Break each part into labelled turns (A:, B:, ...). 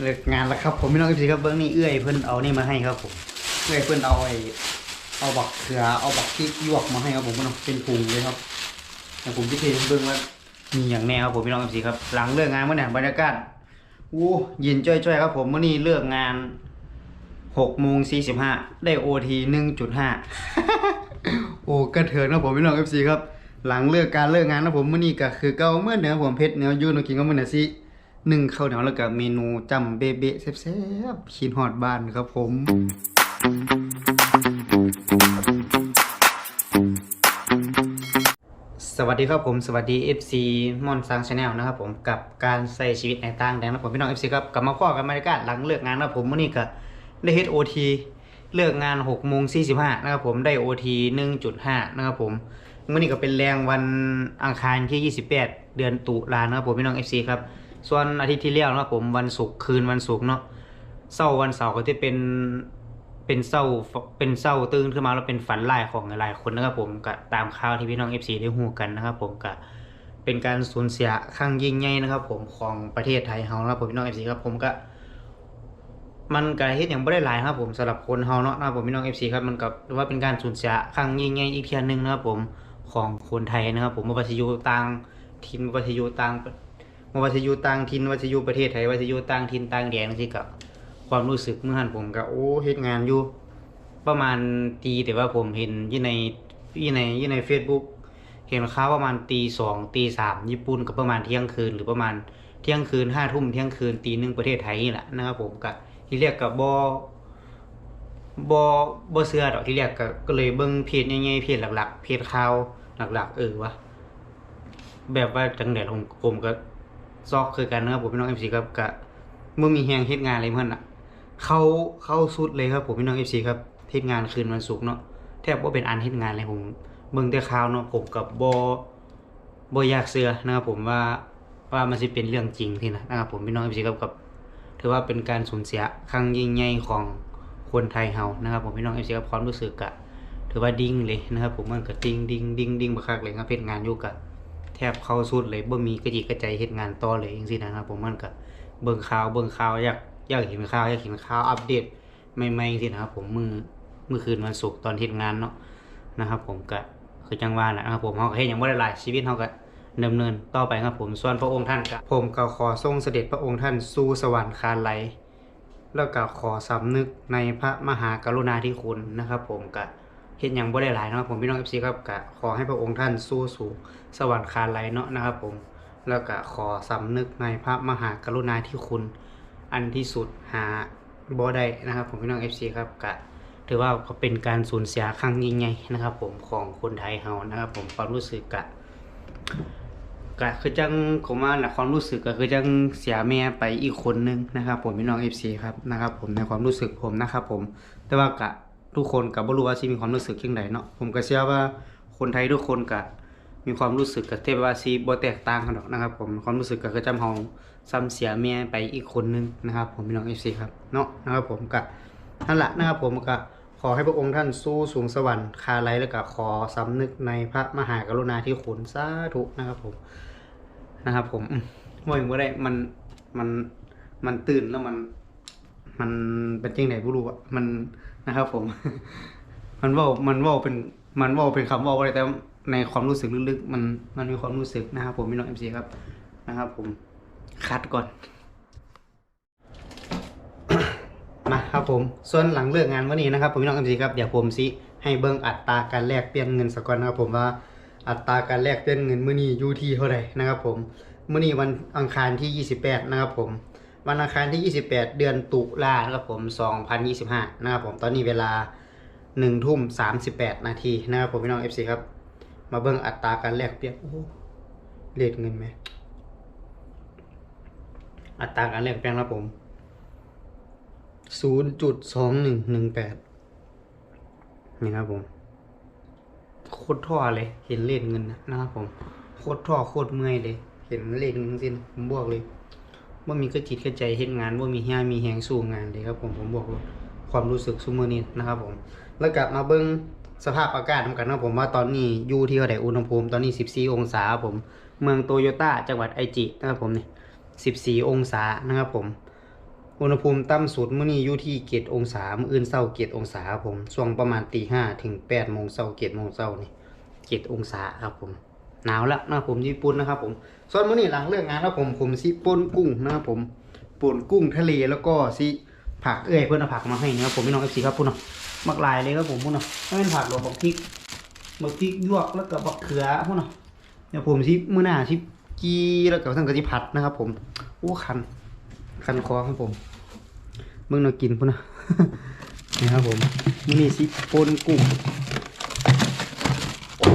A: เลิกงานแล้วครับ ผมพี่น้องเอฟซีครับเบิ้งนี่เอื้อยเพิ่นเอานี่มาให้ครับผมเอื้อยเพิ่นเอาไอ้เอาบักเขือเอาบักพริกหยวกมาให้ครับผมพี่น้องเป็นถุงเลยครับแต่ผมที่เคยเบิ้งว่ามีอย่างแน่ครับผมพี่น้องเอฟซีครับ หลังเลิกงานเมื่อเนี่บรรยากาศอู้ย็นจ้อยๆครับ ผมเมื่อนี้เลิกงานหกโมงสี่สิบห้าได้โอทีหนึ่งจุดห้าโอ้กระเถินครับผมพี่น้องเอฟซีครับ หลังเลิกการเลิกงานนะผมเมื้อนี้ก็คือเก่าเมื่อเนื้อผมเพชรเนื้อยูนกินก็มื้อน่ะสิ หนึ่งข้าวเหนียวแล้วก็เมนูจำเบเบะแซ่บๆคิดฮอดบ้านครับผม สวัสดีครับผมสวัสดี FC มอนซังชาแนลนะครับผมกับการใส่ชีวิตในต่างแดนนะผมพี่น้อง FC ครับกลับมาข้อกันบรรยากาศหลังเลิกงานนะผมมื้อนี้ก็ได้เฮ็ด OT เลิกงาน6โมง45นะครับผมได้ OT 1.5 นะครับผมมื้อนี้ก็เป็นแรงวันอังคารที่ 28 เดือนตุลานะครับผมพี่น้อง FC ครับ ส่วนอาทิตย์ที่แล้วนะครับผมวันศุกร์คืนวันศุกร์เนาะเสาร์วันเสาร์ก็จะเป็นเป็นเศร้าเป็นเศร้าตื่นขึ้นมาแล้วเป็นฝันร้ายของหลายคนนะครับผมก็ตามข่าวที่พี่น้อง FC ได้ฮู้กันนะครับผมก็เป็นการสูญเสียครั้งยิ่งใหญ่นะครับ ผมของประเทศไทยเฮานะครับผมพี่น้อง FC ครับผมก็มันก็เฮ็ดอย่างบ่ได้หลายครับผมสำหรับคนเฮาเนาะนะครับผมพี่น้อง FC ครับมันก็ถือว่าเป็นการสูญเสียครั้งยิ่งใหญ่อีกเทื่อหนึงนะครับผมของคนไทยนะครับ ผมบ่ว่าสิอยู่ต่างถิ่นบ่ว่าสิอยู่ต่าง ว่าสิอยู่ต่างถิ่นว่าสิอยู่ประเทศไทยว่าสิอยู่ต่างถิ่นต่างแดนจังซี่ก็ความรู้สึกเมื่อหันผมก็โอ้เฮ็ดงานอยู่ ประมาณตีแต่ว่าผมเห็นยี่ในยี่ในยี่ใน Facebook เห็นข่าวประมาณตีสองตีสามญี่ปุ่นก็ประมาณเที่ยงคืน หรือประมาณเที่ยงคืนห้าทุ่มเที่ยงคืนตีหนึ่งประเทศไทยนี่แหละนะครับผมก็ที่เรียกกับบอบอบอเสือดอกที่เรียกก็ก็เลยเบิ่งเพจใหญ่ๆเพจหลักๆเพจข่าวหลักๆ เออวะแบบว่าจังแดดผมผมก็ ซอกคือกันนะครับผมพี่น้องเอฟซีครับก็เมื่อมีแฮงเฮ็ดงานอะไรเพื่อนอะเขาเข้าสุดเลยครับผมพี่น้องเอฟซีครับเฮ็ดงานคืนวันศุกร์เนาะแทบว่าเป็นอันเฮ็ดงานเลยผมเบิ่งแต่ข่าวเนาะผมกับบบ่อยากเสือนะครับผมว่าว่ามันสิเป็นเรื่องจริงที่นะนะครับผมพี่น้องเอฟซีครับกับถือว่าเป็นการสูญเสียครั้งยิ่งใหญ่ของคนไทยเฮานะครับผมพี่น้องเอฟซีครับความรู้สึกกะถือว่าดิ้งเลยนะครับผมมันก็ดิ้งดิ้งดิ้งดิ้งบักคักเลยครับเฮ็ดงานอยู่กะ แทบเข้าสุดเลยบ่มีกระจิกกระใจเฮ็ดงานต่อเลยจังซี่นะครับผมมันก็เบิ่งข่าวเบิ่งข่าวอยากอยากเห็นข่าวอยากเห็นข่าวอัปเดตใหม่ๆสินะครับ ผมมือเมื่อคืนวันศุกร์ตอนเฮ็ดงานเนาะนะครับ ผมก็คือจังว่าแหละนะครับผมเฮาก็เฮ็ดหยังบ่ได้หลายชีวิตเฮาก็ดำเนินต่อไปครับผมส่วนพระองค์ท่านก็ผมก็ขอทรงเสด็จพระองค์ท่านสู่สวรรคาไลยแล้วก็ขอสำนึกในพระมหากรุณาธิคุณนะครับ ผมก็ เฮ็ดหยังบ่ได้หลายเนาะผมพี่น้อง FC ครับก็ขอให้พระองค์ท่านสู่สู่สวรรคาไลเนาะนะครับผมแล้วก็ขอสำนึกในพระมหากรุณาธิคุณ อันที่สุดหาบ่ได้นะครับผมพี่น้อง FC ครับก็ถือว่าเป็นการสูญเสียครั้งยิ่งใหญ่นะครับ ผมของคนไทยเฮานะครับ ผมความรู้สึกกะก็คือจังผมว่าแหละความรู้สึกก็คือจังเสียแม่ไปอีกคนนึงนะครับ ผมพี่น้อง FC ครับนะครับ ผมในความรู้สึกผมนะครับ ผมแต่ว่ากะ ทุกคนก็บ่รู้ว่าสิมีความรู้สึกจังไดเนาะผมก็เชื่อว่าคนไทยทุกคนก็มีความรู้สึกกับเทพวาซีบ่แตกต่างกันหรอกนะครับ ผมความรู้สึกก็คือจำเฮาซ้ำเสียเมียไปอีกคนนึงนะครับ ผมพี่น้อง FC ครับเนาะนะครับผมก็นั่นแหละนะครับผมก็ขอให้พระองค์ท่านสู้สูงสวรรค์คาไลแล้วก็ขอสำนึกในพระมหากรุณาธิคุณสาธุนะครับผมนะครับ ผมอืมว่าอย่างได้มันมันมันตื่นแล้วมัน มันเป็นจังไดบ่รู้อะมัน นะครับผม มันว่ามันว่าเป็นมันว่าเป็นคำว่าอะไรแต่ในความรู้สึกลึกๆมันมันมีความรู้สึกนะครับ ผมพี่น้องเอ็มซีครับนะครับผมคัดก่อน มาครับผม ส่วนหลังเลิกงานวันนี้นะครับผมพี่น้องเอ็มซีครับเดี๋ยวผมสิให้เบิ่งอัตราการแลกเปลี่ยนเงินสักก่อนนะครับผมว่าอัตราการแลกเปลี่ยนเงินมื้อนี้อยู่ที่เท่าไหร่นะครับ ผมมื้อนี้วันอังคารที่ 28 นะครับผม วันอังคารที่ 28 เดือนตุลาครับผม 2025 นะครับผมตอนนี้เวลาหนึ่งทุ่มสามสิบแปดนาทีนะครับผมพี่น้องเอฟซีครับ มาเบิ่งอัตราการแลกเปลี่ยนโอ้เลทเงินไหม อัตราการแลกเปลี่ยนครับผมศูนย์จุดสองหนึ่งหนึ่งแปดนี่ครับผม โคตรท่อเลย เห็นเลทเงินนะครับผม โคตรท่อโคตรเมื่อยเลย เห็นเลทเงินทั้งสิ้นผมบอกเลย ว่ามีกระจิตกระใจเห็นงานว่ามีเฮียมีแหงสู้งานเลยครับผมผมบอกความรู้สึกซุมือนี้นะครับผมแล้วกลับมาเบิ้งสภาพอากาศนำกันนะผมว่าตอนนี้อยู่ที่เท่าไหร่อุณหภูมิตอนนี้ 14 องศาครับผม เมืองโตโยต้าจังหวัดไอจินะครับผมนี่14 องศานะครับผม อุณหภูมิต่ำสุดเมื้อนี้อยู่ที่เกตองศามื้ออื่นเช้าเกตองศาครับผมช่วงประมาณตีห้าถึง8โมงเช้าเกตโมงเช้านี่เกตองศาครับผม หนาวแล้วนะครับผมญี่ปุ่นนะครับผมส่วนมื้อนี้หลังเลิกงานแล้วผมผมสิป่นกุ้งนะครับผมป่นกุ้งทะเลแล้วก็สิผักเอ้อยเพื่อนเอาผักมาให้นะครับผมพี่น้อง FC ครับพุ่นเนาะมักหลายเลยครับผมพุ่นเนาะถ้าเป็นผักดอกบักพริกบักพริกยวกแล้วก็บักเขือพุ่นเนาะเดี๋ยวผมสิมื้อหน้าสิจีแล้วก็ทั้งก็สิผัดนะครับ ผมโอ้คันคันคอครับผมเบิ่งเนากินพุ่นเนาะนี่ครับผมมื้อนี้สิป่นกุ้งโอ้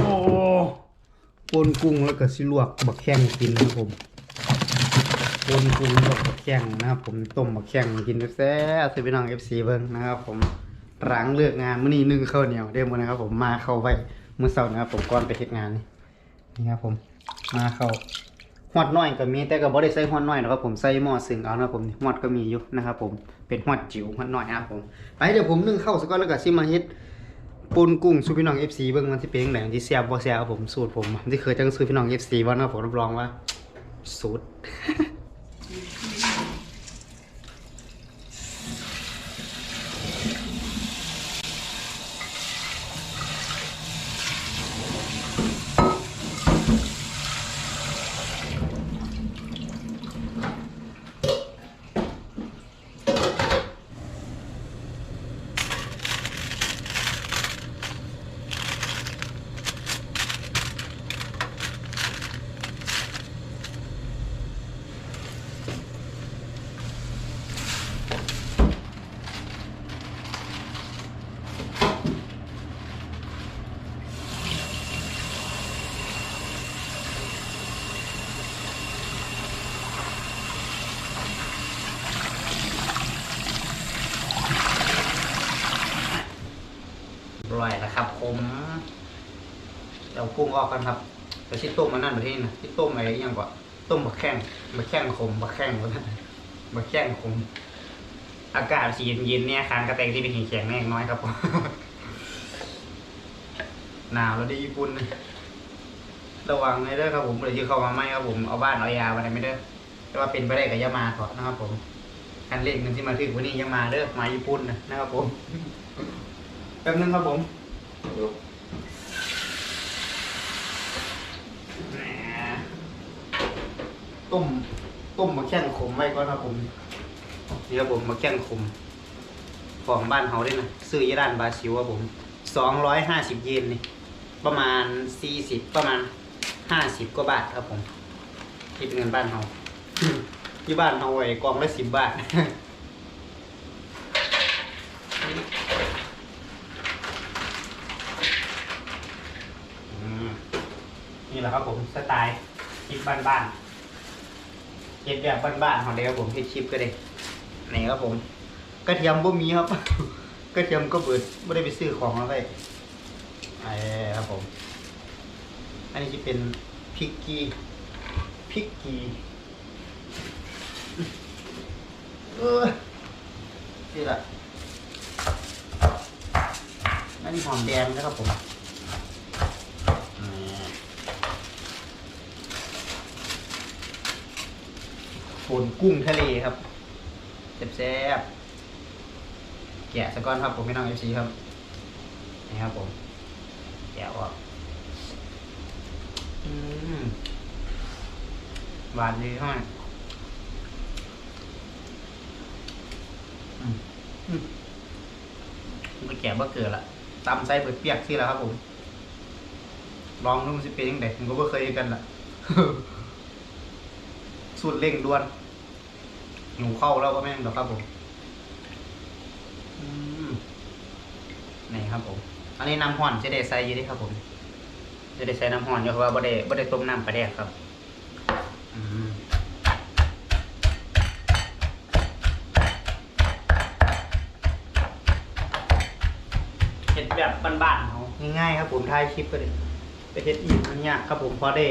A: ปนกุ้งแล้วก็สิลวกบักแข้งกินนะครับผมปนกุ้งลวกบักแข้งนะครับผมต้มบักแข้งกินแซ่บๆสิพี่น้อง FC เบิ่งนะครับผมหลังเลิกงานมื้อนี้นึ่งข้าวเหนียวเด้อมื้อนะครับผมมาเข้าไว้มื้อเช้านะครับผมก่อนไปเฮ็ดงานนี่นี่ครับผมมาเข้าหอดน้อยก็มีแต่ก็บ่ได้ใส่หอดน้อยนะครับผมใส่หม้อซึ่งเอานะครับผมหอดก็มีอยู่นะครับผมเป็นหอดจิ๋วหอดน้อยนะครับผมไปเดี๋ยวผมนึ่งข้าวซะก่อนแล้วก็สิมาเฮ็ด ปูนกุ้งสู่พี่น้อง FC เบิ่งมันที่เป็นจังไดมันสิแซ่บบ่แซ่บครับผมสูตรผมที่เคยจังซื้อพี่น้อง FC บ่นะผมรับรองว่าสูตร เอากุ้งออกกันครับเดี๋ยวที่ต้มมันนั่นประเทศนะที่ต้มอะไรยังกว่าต้มบะแข้งบะแข้งขมบะแข้งวะนะบะแข้งขมอากาศสีเย็นๆเนี่ยคางกระแตงที่เป็นแข็งแน่น้อยครับผมหนาวแล้วที่ญี่ปุ่นนะระวังให้เด้อครับผมเดี๋ยวจะเข้ามาไหมครับผมเอาบ้านเอายาอะไรไม่ได้แต่ว่าเป็นไปได้กับยามาก่อนนะครับผมคันเล่นเงินที่มาถึงวันนี้ยังมาเด้อมาญี่ปุ่นนะครับผมแป๊บนึงครับผมแหม ต้ม ต้มมาแข้งขมไว้ก่อนครับผมนี่ครับผมมาแข้งขมของบ้านเฮาด้วยนะซื้อยี่ร้านบราซิลครับผมสองร้อยห้าสิบเยนนี่ประมาณสี่สิบประมาณห้าสิบกว่าบาทครับผมคิดเป็นเงินบ้านเฮาที่บ้านเฮาไอ้กล่องละสิบบาทอืมนี่แหละครับผมสไตล์คลิปบ้านๆ เก็บแบบบ้านๆของเดียวผมเฮ็ดคลิปก็ได้นี่ครับผมกระเทียมบ่มีครับ กระเทียมก็เบิดไม่ได้ไปซื้อของมาไว้ไอ้ครับผม อันนี้จะเป็นพริกกีพริกกีเออนี่แหละอันนี้หอมแดงนะครับผม ปู นกุ้งทะเลครับแซ่บๆแกะสะก้อนครับผมพี่น้องเอฟซีครับนี่ครับผมแกะออกอืมหวานดีมากมันก็แกะบ่เกิดละตำไส้เปิดเปียกสิแล้วครับผม ลองดูมันสิเป็นยังไงผมก็ไม่เคยกันละสูตรเร่งด่วน หนูเข้าแล้วก็แม่งเดี๋ยวครับผมนี่ครับผม อันนี้น้ำห่อนจะได้ใส่ยี่ดีครับ ผม จะได้ใส่น้ำห่อนเพราะว่าบ่ได้บ่ได้ต้มน้ำปลาแดกครับเห็ดแบบบ้านๆเขาง่ายๆครับผมถ่ายคลิปก็ได้ไปเฮ็ดอีกอันนี้ครับผมพอได้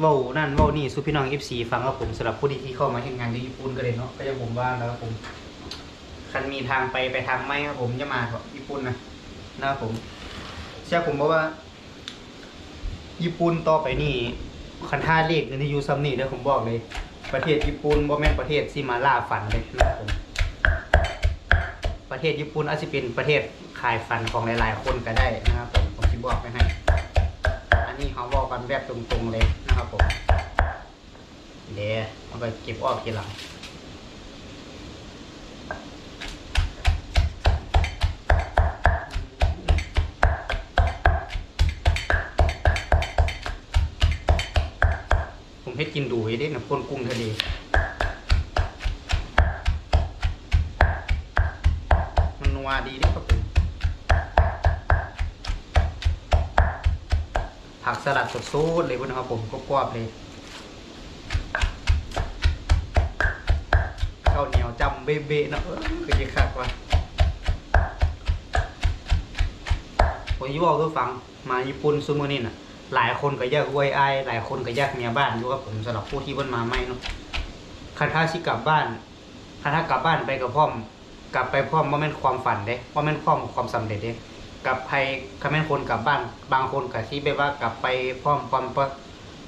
A: เว้านั่นเว้านี่สู่พี่น้อง FC ฟังครับผมสำหรับผู้ที่ที่เข้ามาเฮ็ดงานที่ญี่ปุ่นก็เลยเนาะก็ยังผมว่าแล้วครับผมคันมีทางไปไปทางไม่ครับผมจะมาเถอะญี่ปุ่นนะนะครับผมเชื่อผมบอกว่า ญี่ปุ่นต่อไปนี่คันท่าเลขเงินที่ยูซัมนี่เด้อผมบอกเลย ประเทศญี่ปุ่นบ่แม่นประเทศที่มาล่าฝันเลยนะครับผมประเทศญี่ปุ่นอาจจะเป็นประเทศขายฝันของหลาย ๆ คนก็ได้นะครับผมผมจะบอกไปให้ อันนี้เขาบอกกันแบบตรง ๆ เลย นะครับผมเดี๋ยวเอาไปเก็บออกทีหลังผมให้กินดูให้ได้นะพ่นกุ้งทะเล ผักสลัดสดๆเลยพวกนะครับผมก็กรอบๆเลยข้าวเหนียวจำเบ๊ะๆนะเออคือจะคักว่ะผมยี่บอกคือฟังมาญี่ปุ่นซูมอนี่น่ะ หลายคนก็แยกอวยไอหลายคนก็แยกเมียบ้านอยู่ครับผมสำหรับผู้ที่เพิ่นมาไม่เนาะคันถ้าสิกลับบ้านคันถ้ากลับบ้านไปกับพ่อม กลับไปพร้อมว่าแม่นความฝันเด้ว่าแม่นความความสำเร็จเด้ กลับไปคำแม่นคนกลับบ้าน บางคนก็ที่แบบว่ากลับไปพร้อมความ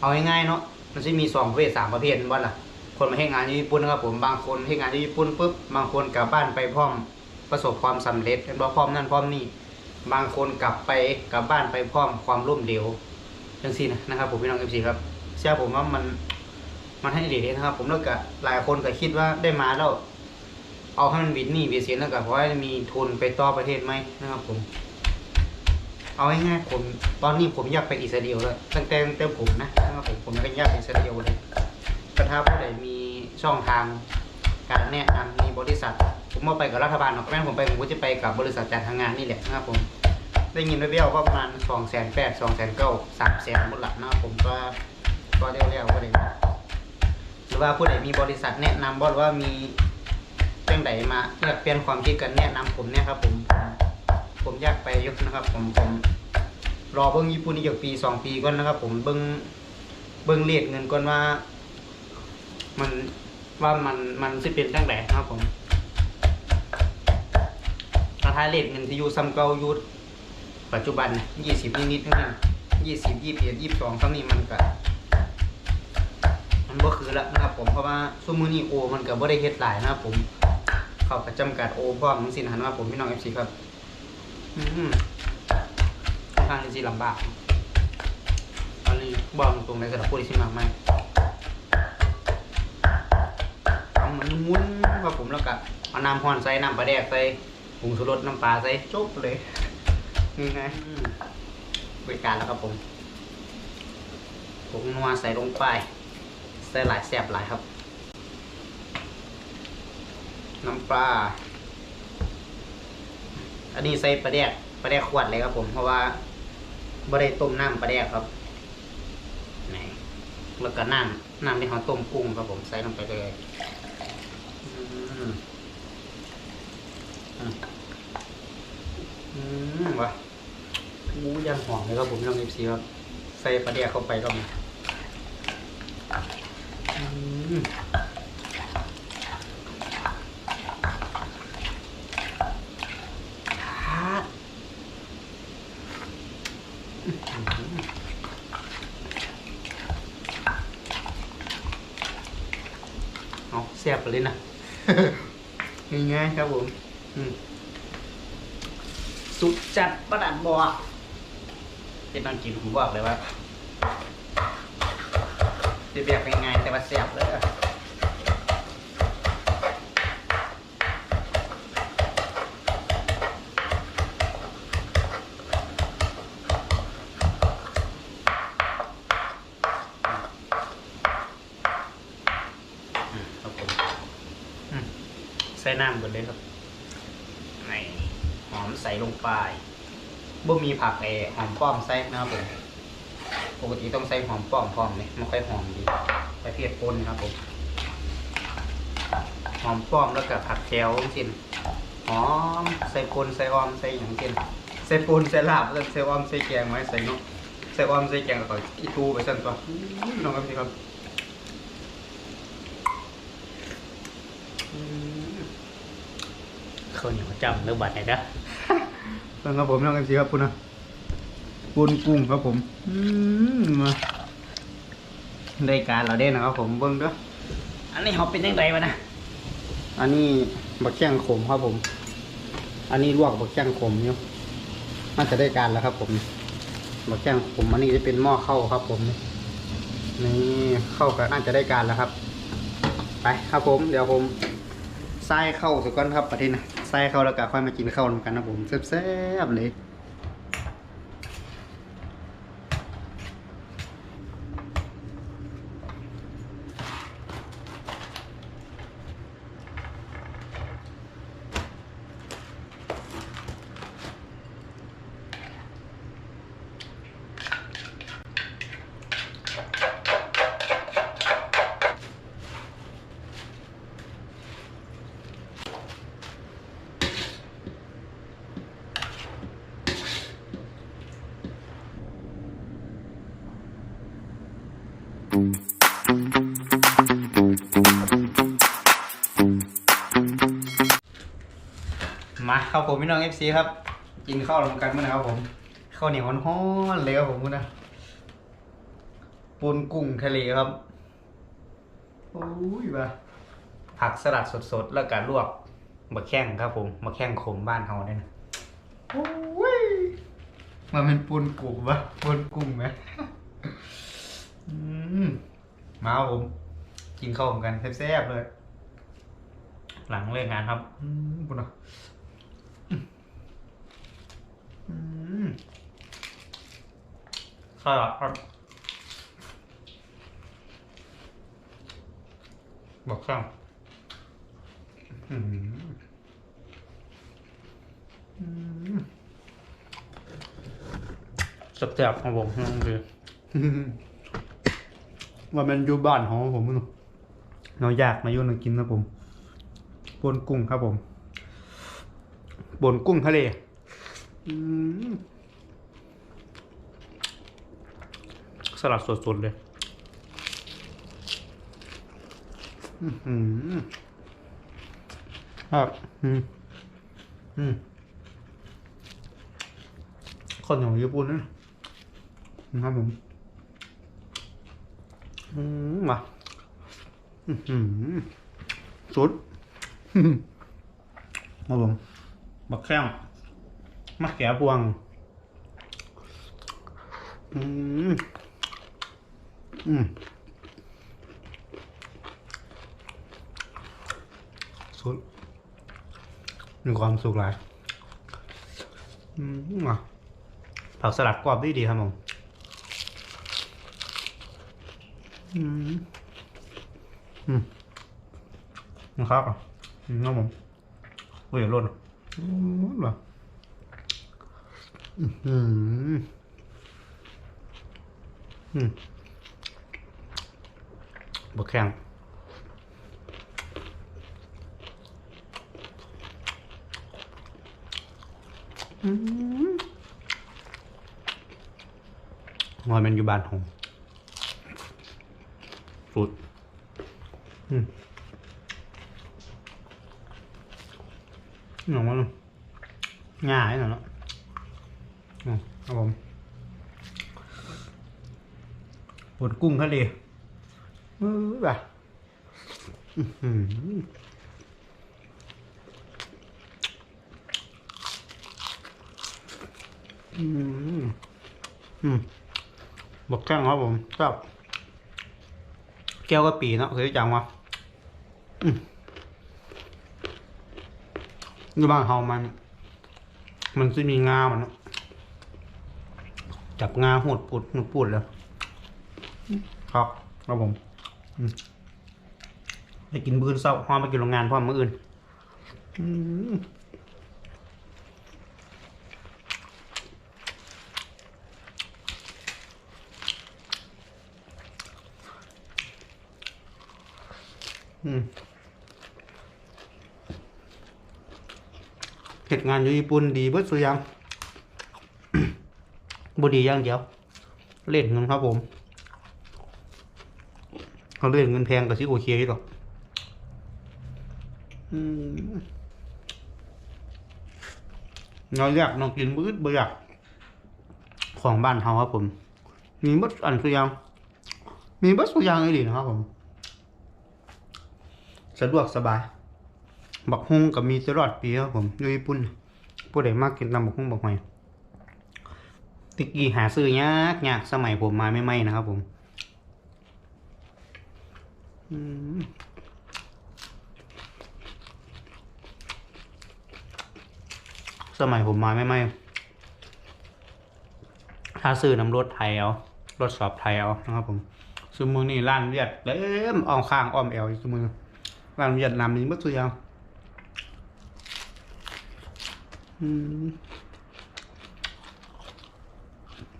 A: เอาง่ายๆเนาะมันจะมีสองประเภทสามประเภทว่าล่ะ คนมาให้งานที่ญี่ปุ่นนะครับผมบางคนให้งานที่ญี่ปุ่นปุ๊บบางคนกลับบ้านไปพร้อมประสบความสำเร็จเป็นว่าพร้อมนั่นพร้อมนี่บางคนกลับไปกลับบ้านไปพร้อมความล้มเหลวจังซี่นะนะครับผมพี่น้องเอฟซีครับเชื่อผมว่ามันมันให้ดีเลยนะครับ ผมแล้วก็หลายคนก็คิดว่าได้มาแล้วเอาให้มันบิดหนี้บิดสินแล้วก็เพราะว่ามีทุนไปต่อประเทศไหมนะครับผม เอาง่ายๆผมตอนนี้ผมอยากไปอิสราเอลแล้วตั้งแต่ตั้งแต่ผมนะนะครับผมผมก็อยากไปอิสราเอลเลยแต่ถ้าผู้ใดมีช่องทางการแนะนำมีบริษัท ผมว่าไปกับรัฐบาลหรอกแม่ผมไปผมก็จะไปกับบริษัทจัดทางงานนี่แหละนะครับผมได้ยินแว่วๆว่าประมาณสองแสนแปดสองแสนเก้าสามแสนหมดละนะครับผมก็ก็เรียวๆก็เลยหรือว่าผู้ใดมีบริษัทแนะนำบ่หรือว่ามีจังไดมาเลือกเปลี่ยนความคิดกันแนะนำผมเนี่ยครับผม ผมอยากไปยุคนะครับ ผมผมรอเบิ้งญี่ปุ่นนี่อยู่ปีสองปีก่อนนะครับ ผมเบิ้งเบิ้งเลทเงินก่อนว่า มันว่ามันมันสิเป็นจังไดนะครับผมถ้าท้ายเลทเงินที่อยู่ซ้ำเก่าอยู่ปัจจุบันยี่สิบนิดๆเท่านั้นยี่สิบยี่สิบเอ็ดยี่สิบสองเท่านี้มันก็มันบ่คือละนะครับ ผมเพราะว่าซุมือนี้โอ มันก็บ่ได้เฮ็ดหลายนะครับผมเขาก็จำกัดโอพร้อมทั้งสินหันว่าผมพี่น้อง FC ครับ อืมค่อนข้างที่สิลำบากอันนี้บอกตรงๆในสำหรับผู้ที่สิมาใหม่เอามันมุนครับผมแล้วก็เอาน้ำฮ้อนใส่น้ำปลาแดกใส่ผงชูรสน้ำปลาใส่จบเลยนี่ไงบริการแล้วครับผมผงนัวใส่ลงไป ใส่หลายแสบหลายครับ น้ำปลา อันนี้ใส่ปลาแดกปลาแดกขวดเลยครับผมเพราะว่าบ่ได้ต้มน้ำปลาแดกครับนี่แล้วก็น้ำน้ำที่เขาต้มกุ้งครับผมใส่ลงไปเลยอืมอืมวะหมูย่างหอมเลยครับผมลองเอฟซีครับ ใส่ปลาแดกเข้าไปก็มี อืมฮะอื้อหือเอาแซ่บไปเลยนะ ง่ายๆครับผมอืมสุดจัด ประดันบอกเป็นตอนกินผมบอกเลยว่าจะแบบง่ายๆแต่ว่าแซ่บเลยอะใส่น้ำก่อนเลยครับ นี่หอมใส่ลงไป บ่มีผักเอหอมป้อมใส่นะครับผมปกติต้องใส่หอมป้อมพร้อมเลยไม่ค่อยหอมดีใส่เพียรปนครับผมหอมป้อมแล้วก็ผักแก้วสิ้นหอมใส่ปนใส่ออมใส่อย่างเช่นใส่ปนใส่ลาบแล้วใส่ออมใส่แกงไว้ใส่นกใส่ออมใส่แกงแล้วก็อีตูไปสั่นตัวลอน้องครับพี่ครับข้าวเหนียวจำเนื้อบัตรไหนนะ งครับผมน้องกันสิครับคุณนะปูนกุ้งครับผม อืมมาได้การเราได้นะครับผมเบิ้งเด้วยอันนี้เขาเป็นยังไงวะนะ อันนี้บักแข้งขมครับผม อันนี้ลวกบักแข้งขมอยู่น่าจะได้การแล้วครับ ผมบักแข้งขมอันนี้จะเป็นหม้อข้าวครับ ผมนี่เข้าก็น่าจะได้การแล้วครับ ไปครับผม เดี๋ยวผมใส่เข้าสุกก่อนครับประเทศนะ ใส่เข้าแล้วก็ค่อยมากินข้าวนำกันนะผมแซ่บๆเลย ครับผมพี่น้องเอฟซีครับ กินข้าวรวมกันมื้อนะครับผมข้าวเหนียวฮ้อนๆเลยครับผมมื้อนะปูนกุ้งทะเลครับโอ้ยว่ะผักสลัดสดๆ แล้วก็ลวกมะแข้งครับผมมะแข้งขมบ้านเฮาเนี่ยนะโอ้ยมันเป็นปูนกุ้งวะปูนกุ้งไหมอืมมาครับผม กินข้าวรวมกันแซ่บๆเลย หลังเลิกงานครับอืมปุ่นอะ อืม สลัดครับบอกข้างอืมอืมสับแสบของผมน้องคือว่ามันอยู่บ้านของผมมั้งเราอยากมาอยู่มากินนะผมบนกุ้งครับผม บนกุ้งทะเล อืม สลัดสดๆเลยอือหือครับอืมอืมคนของญี่ปุ่นนะครับผมอืมมาอือหือสุดครับผมบักแข้งมะเขือพวง อืม อืมสุดมีความสุขหลายอืมอะผักสลัดกรอบดีดีครับผมอืม อืมนะครับอะอืมครับผมเฮ้ยร่นอืมแบบอืมอืม บกแข็งงอยมันอยู่บ้านของฟุดหนังมันง่ายหน่อยเนาะอืมครับผมปนกุ้งทะเล เออแบบอื้อหืออืมอืมบอกแข้งครับผมครับแก้วกะปีเนาะเคยจังวะอืมอยู่บ้านเฮามัน มันจะมีงามันเนจับงาหดปุดหดปุดเลยครับครับผม ไปกินมื้อเศร้าพอมากินโรงงานพร้อมื้ออื่นเหตุงานอยู่ญี่ปุ่นดีเบิดสุยังบุดีอย่างเดียว เล่นเงินครับผม เขาเล่อนเงินแพงกับที่โอเคอยู่หรอกอืมเราอยากน้องกินมืดบ่อยากของบ้านเขาครับผม มีบัดอันสุดอยาง มีบัดสุดอยางไอ้ดีนะครับผม สะดวกสบาย บักฮุงกับมีตลอดปีครับผมอยู่ญี่ปุ่นผู้ใดมากกินตำบักฮุงบักหอยติกกี้หาซื้อยากยากสมัยผมมาไม่ไม่นะครับผม สมัยผมมาไม่ไม่ถ้าซื้อน้ำรถไทยเอารถสอบไทยเอานะครับผมซื้อมือนี่ร้านเวียดเต็มอ้อมข้างอ้อมแอวอยู่ซุมือร้านเวียดนามนี่มัดสุดยาวอืม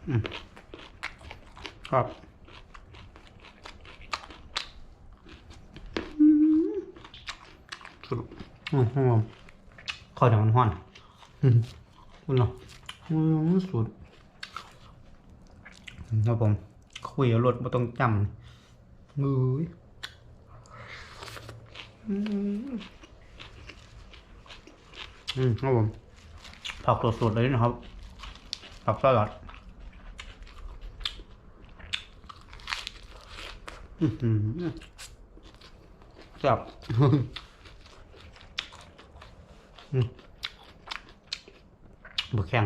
A: อืมครับอืมสุด อืมหอมข้าวเหนียวมันห้อนอืมคุณเหรออืมสุดอืมครับผม คุยกับรถไม่ต้องจำมืออืมอืมครับผมผักสดๆเลยนะครับผักสลัดอือหือจับ อืมบะแข็ง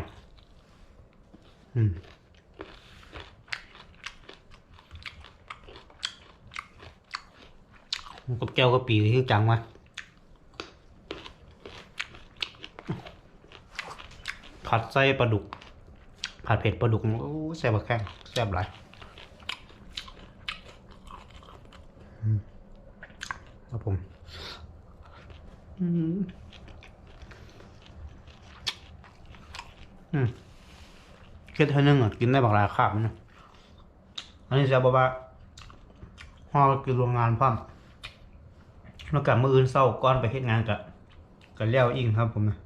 A: อืมกับแก้วกะปีที่จังวะผัดไส้ปลาดุก ผัดเผ็ดปลาดุกโอ้แซ่บแข้งแซ่บหลายอืมครับผม อืม อืมเคิดเท่านึงอะกินได้บางรายคาบนะอันนี้จะบอกว่าห่อกินโรงงานพร้อมแล้วกลับมืออื่นเศร้าก้อนไปเฮ็ดงานกับกับเลี้ยวอิงครับ ผมนะ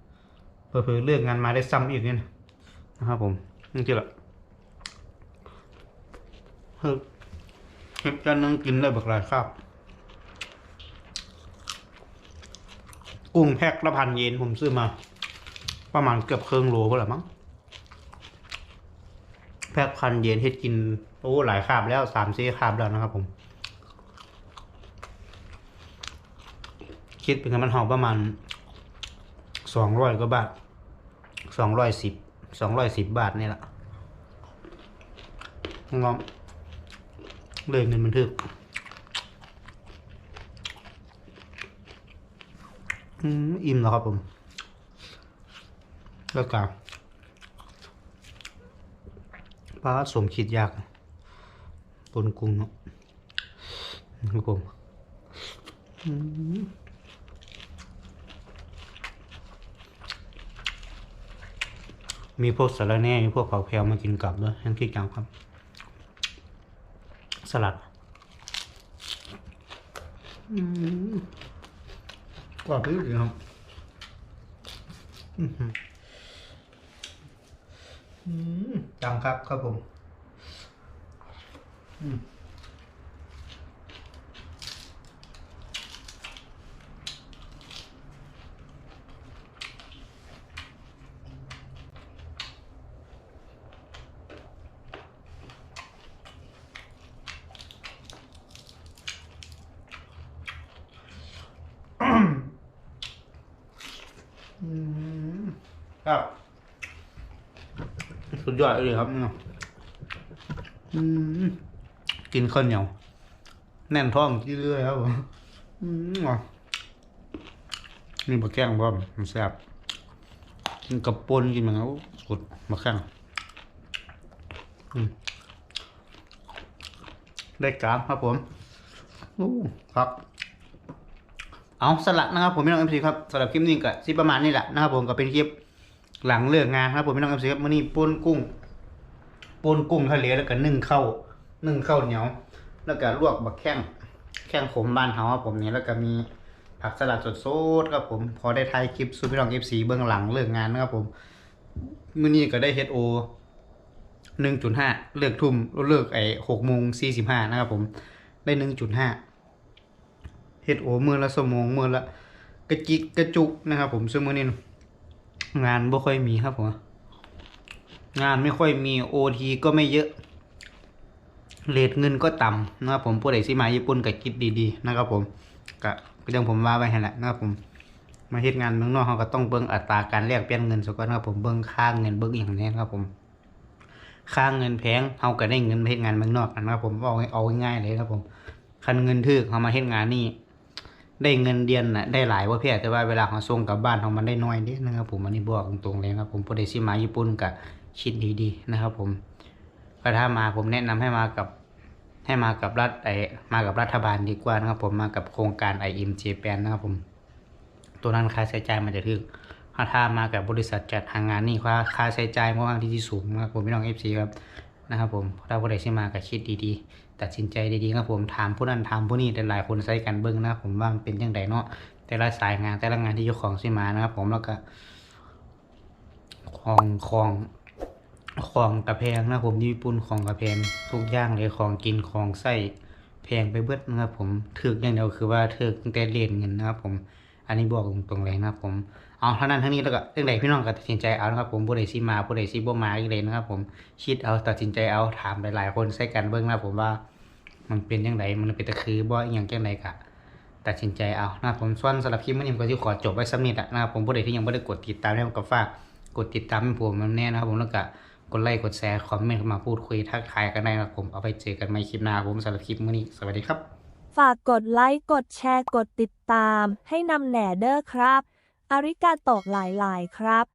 A: เพื่อเลือกงานมาได้ซ้ำอีกนี่ยนะครับผมนี่คือละเฮ้ยเก็บจานนึงกินได้บักหลายครับ กุ้งแพ็คละพันเยนผมซื้อมา ประมาณเกือบเครึ่องโลก็แหละมั้ง แพ็คพันเยนเฮ็ดกิน โอ้ หลายคาบแล้วสามสี่คาบแล้วนะครับผม คิดเป็นเงินมันหอมประมาณสองร้อยกว่าบาทสองร้อยสิบสองร้อยสิบบาทนี่แหละงอมเลยเงินมันถึกอืมอิ่มแล้วครับผมแล้วกับ ปลาสมคิดยากปนกุ้งเนาะครับผมอืมมีพวกสาระแหน่มีพวกเผาแพรวมากินกับด้วยทั้งที่จังครับ สลัดอืมกรอบไปอยู่ดีครับอือหืออืม จังครับครับผม อืมอืมครับ สุดย อดเลยครับเนี่ยอืมกินข้าวเหนียว แน่นท้องที่เรื่อยครับผมอืมว่ะนี่บะแข้งพร้อมมันแซ่บกินกับปนกินมันแล้วสุดบะแข้งอืมได้กรามครับผมโอ้ครับเอาสลัดนะครับผมพี่น้องเอ็มซีครับสำหรับคลิปนี้ก็สิประมาณนี้แหละนะครับผมก็เป็นคลิป หลังเลิกงานครับผมพี่น้องเอ็มซีครับมื่อนี้ป่นกุ้งป่นกุ้งทะเลแล้วก็นึ่งข้าวนึ่งข้าวเหนียว แล้วก็ลวกบักแข้งแข้งขมบ้านเฮาครับผมนี่แล้วก็มีผักสลัดสดๆครับผมพอได้ถ่ายคลิปสู่พี่น้องเอฟซีเบื้องหลังเลิกงานนะครับผมมื่อนี้ก็ได้เฮดโอหนึ่งจุดห้าเลิกทุ่มเลิกไอหกโมงสี่สิบห้านะครับผมได้หนึ่งจุดห้าเฮดโอมือละสมองมือละกระจิกกระจุกนะครับผมซึ่งมื้อนี้ งานบ่ค่อยมีครับผมงานไม่ค่อยมีโอทีก็ไม่เยอะเรทเงินก็ต่ำนะครับผมผู้ใดสิมาญี่ปุ่นก็คิดดีๆนะครับผมก็ก็ยังผมว่าไปแหละนะครับผมมาเฮ็ดงานเมืองนอกเขาก็ต้องเบิ่งอัตราการแลกเปลี่ยนเงินซะก่อนนะครับผมเบิ่งค่าเงินเบิ่งอย่างนี้นะครับผมค่าเงินแพงเฮาก็ได้เงินมาเฮ็ดงานเมืองนอกนะครับผมเอาเอาง่ายๆเลยครับผมคันเงินถึกเฮามาเฮ็ดงานนี่ ได้เงินเดือนน่ะได้หลายว่าเพียแต่ว่าเวลาเฮาส่งกลับบ้านเฮามันได้น้อยเด้นะครับผมอันนี้บอกตรงๆเลยครับผมผู้ใดสิมาญี่ปุ่นก็คิดดีๆนะครับ ผมก็ถ้ามาผมแนะนำให้มากับให้มากับรัฐไอมากับรัฐบาลดีกว่านะครับ ผมมากับโครงการ IM Japan นะครับผม ตัวนั้นค่าใช้จ่ายมันจะถึกถ้าถ้ามากับบริษัทจัดหางานนี่ค่าค่าใช้จ่ายมันค่อนข้างที่จะสูงนะครับผมพี่น้อง FC ครับนะครับผมถ้าผู้ใดที่มาก็คิดดีๆ ตัดสินใจดีๆครับผมถามผู้นั้นถามผู้นี้แต่หลายคนใช้กันเบิ้งนะผมว่ามันเป็นยังไงเนาะแต่ละสายงานแต่ละงานที่เจ้าของสิมานะครับ ผมแล้วก็ของของของกระแพงนะครับผมที่ญี่ปุ่นของกระแพงทุกอย่างเลยของกินของใส่แพงไปเบิดนะครับผมถึกอย่างเดียวคือว่าถึกตั้งแต่เรียนเงินนะครับผม อันนี้บอกตรงๆเลยนะครับผม เอาเท่านั้นเท่านี้แล้วก็เรื่องใดพี่น้องก็ตัดสินใจเอานะครับผมผู้ใดสิมาผู้ใดสิบ่มาอีกเลยนะครับผมคิดเอาตัดสินใจเอาถามหลายๆคนใส่กันเบิ่งนะครับผมว่า มันเป็นยังไงมันเป็นตะคือบ่อหย่างจังไดกะตัดสินใจเอานะครับผมส่วนสำหรับคลิปนี้ผมก็สิขอจบไว้สำนิดนะครับผมผู้ใดที่ยังไม่ได้กดติดตามแล้วก็ฝากกดติดตามให้ผมนแน่นะครับผมแล้วก็กดไลค์กดแชร์คอมเมนต์เข้ามาพูดคุยทักทายกันได้นะครับผมเอาไปเจอกันใหม่คลิปหน้าผมสำหรับคลิปมื้อนี้สวัสดีครับ
B: ฝากกดไลค์กดแชร์กดติดตาม ให้นำแหน่เด้อครับ อาริกาโตกหลายๆ ครับ